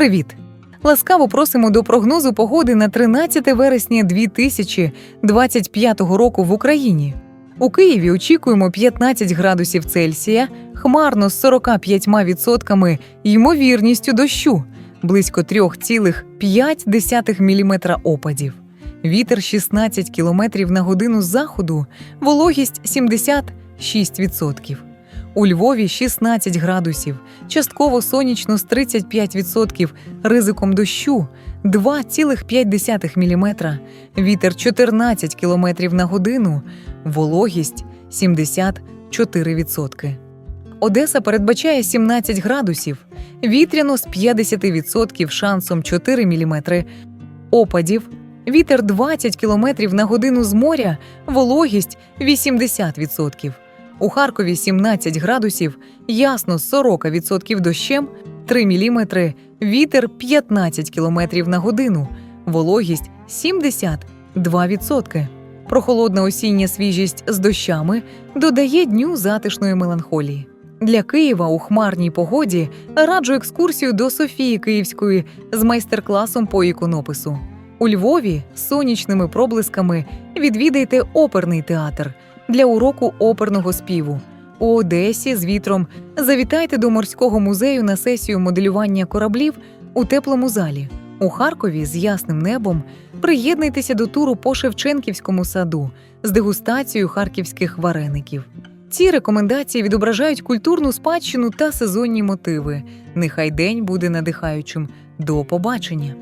Привіт! Ласкаво просимо до прогнозу погоди на 13 вересня 2025 року в Україні. У Києві очікуємо 15 градусів Цельсія, хмарно з 45% ймовірністю дощу, близько 3,5 мм опадів. Вітер 16 км на годину з заходу, вологість 76%. У Львові 16 градусів, частково сонячно з 35% ризиком дощу 2,5 мм, вітер 14 км на годину, вологість 74%. Одеса передбачає 17 градусів, вітряно з 50% шансом 4 мм, опадів, вітер 20 км на годину з моря, вологість 80%. У Харкові 17 градусів, ясно з 40% дощем, 3 мм, вітер 15 км на годину, вологість 72%. Прохолодна осіння свіжість з дощами додає дню затишної меланхолії. Для Києва у хмарній погоді раджу екскурсію до Софії Київської з майстер-класом по іконопису. У Львові сонячними проблисками відвідайте оперний театр для уроку оперного співу. У Одесі з вітром завітайте до морського музею на сесію моделювання кораблів у теплому залі. У Харкові з ясним небом приєднуйтеся до туру по Шевченківському саду з дегустацією харківських вареників. Ці рекомендації відображають культурну спадщину та сезонні мотиви. Нехай день буде надихаючим. До побачення!